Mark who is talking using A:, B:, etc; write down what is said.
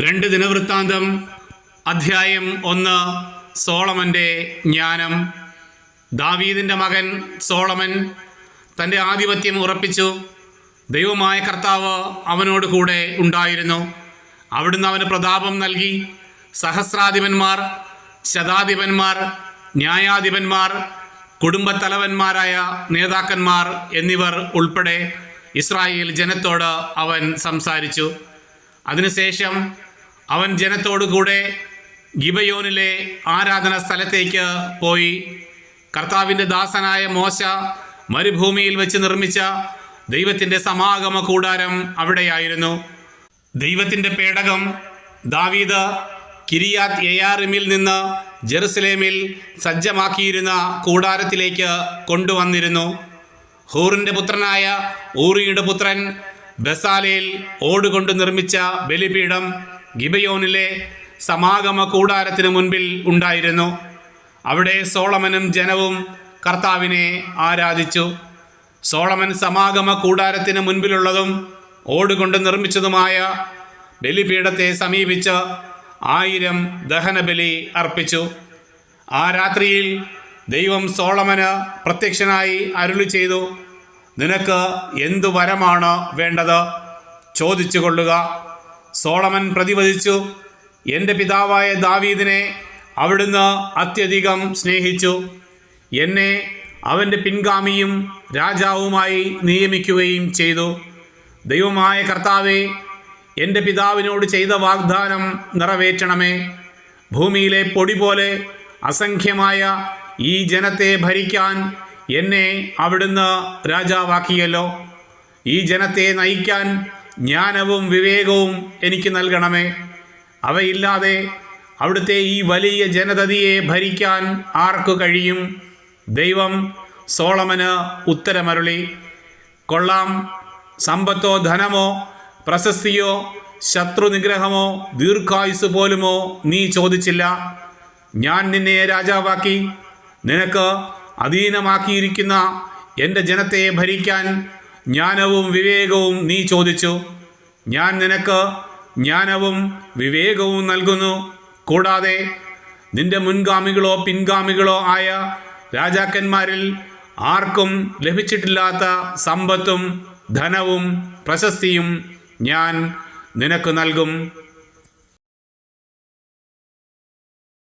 A: രണ്ട് ദിനവൃത്താന്തം അധ്യായം ഒന്ന് സോളമന്റെ ജ്ഞാനം. ദാവീദിന്റെ മകൻ സോളമൻ തന്റെ ആധിപത്യം ഉറപ്പിച്ചു. ദൈവമായ കർത്താവ് അവനോട് കൂടെ ഉണ്ടായിരുന്നു. അവിടുന്ന് അവന് പ്രതാപം നൽകി. സഹസ്രാധിപന്മാർ ശതാധിപന്മാർ ന്യായാധിപന്മാർ കുടുംബത്തലവന്മാരായ നേതാക്കന്മാർ എന്നിവർ ഉൾപ്പെടെ ഇസ്രായേൽ ജനത്തോട് അവൻ സംസാരിച്ചു. അതിനുശേഷം അവൻ ജനത്തോടു കൂടെ ഗിബയോനിലെ ആരാധന സ്ഥലത്തേക്ക് പോയി. കർത്താവിന്റെ ദാസനായ മോശ മരുഭൂമിയിൽ വെച്ച് നിർമ്മിച്ച ദൈവത്തിന്റെ സമാഗമ കൂടാരം അവിടെയായിരുന്നു. ദൈവത്തിന്റെ പേടകം ദാവീദ് കിരിയാത് എയാറിമിൽ നിന്ന് ജെറുസലേമിൽ സജ്ജമാക്കിയിരുന്ന കൂടാരത്തിലേക്ക് കൊണ്ടുവന്നിരുന്നു. ഹൂറിന്റെ പുത്രനായ ഊറിയുടെ പുത്രൻ ബസാലയിൽ ഓടുകൊണ്ട് നിർമ്മിച്ച ബലിപീഠം ഗിബയോനിലെ സമാഗമ കൂടാരത്തിന് മുൻപിൽ ഉണ്ടായിരുന്നു. അവിടെ സോളമനും ജനവും കർത്താവിനെ ആരാധിച്ചു. സോളമൻ സമാഗമ കൂടാരത്തിന് മുൻപിലുള്ളതും ഓടുകൊണ്ട് നിർമ്മിച്ചതുമായ ബലിപീഠത്തെ സമീപിച്ച് ആയിരം ദഹനബലി അർപ്പിച്ചു. ആ രാത്രിയിൽ ദൈവം സോളമന് പ്രത്യക്ഷനായി അരുളി ചെയ്തു നിനക്ക് എന്തു വരമാണ് വേണ്ടത്? ചോദിച്ചു കൊള്ളുക സോളമൻ പ്രതിവദിച്ചു എന്റെ പിതാവായ ദാവീദിനെ അവിടുന്ന് അത്യധികം സ്നേഹിച്ചു. എന്നെ അവന്റെ പിൻഗാമിയും രാജാവുമായി നിയമിക്കുകയും ചെയ്തു. ദൈവമായ കർത്താവെ എന്റെ പിതാവിനോട് ചെയ്ത വാഗ്ദാനം നിറവേറ്റണമേ. ഭൂമിയിലെ പൊടി പോലെ അസംഖ്യമായ ഈ ജനത്തെ ഭരിക്കാൻ എന്നെ അവിടുന്ന് രാജാവാക്കിയല്ലോ. ഈ ജനത്തെ നയിക്കാൻ ജ്ഞാനവും വിവേകവും എനിക്ക് നൽകണമേ. അവയില്ലാതെ അവിടുത്തെ ഈ വലിയ ജനതതിയെ ഭരിക്കാൻ ആർക്കു കഴിയും? ദൈവം സോളമന് ഉത്തരമരുളി. കൊള്ളാം. സമ്പത്തോ ധനമോ പ്രശസ്തിയോ ശത്രുനിഗ്രഹമോ ദീർഘായുസ് പോലുമോ നീ ചോദിച്ചില്ല. ഞാൻ നിന്നെ രാജാവാക്കി നിനക്ക് അധീനമാക്കിയിരിക്കുന്ന എന്റെ ജനത്തെ ഭരിക്കാൻ ജ്ഞാനവും വിവേകവും നീ ചോദിച്ചു. ഞാൻ നിനക്ക് ജ്ഞാനവും വിവേകവും നൽകുന്നു. കൂടാതെ നിന്റെ മുൻഗാമികളോ പിൻഗാമികളോ ആയ രാജാക്കന്മാരിൽ ആർക്കും ലഭിച്ചിട്ടില്ലാത്ത സമ്പത്തും ധനവും പ്രശസ്തിയും ഞാൻ നിനക്ക് നൽകും.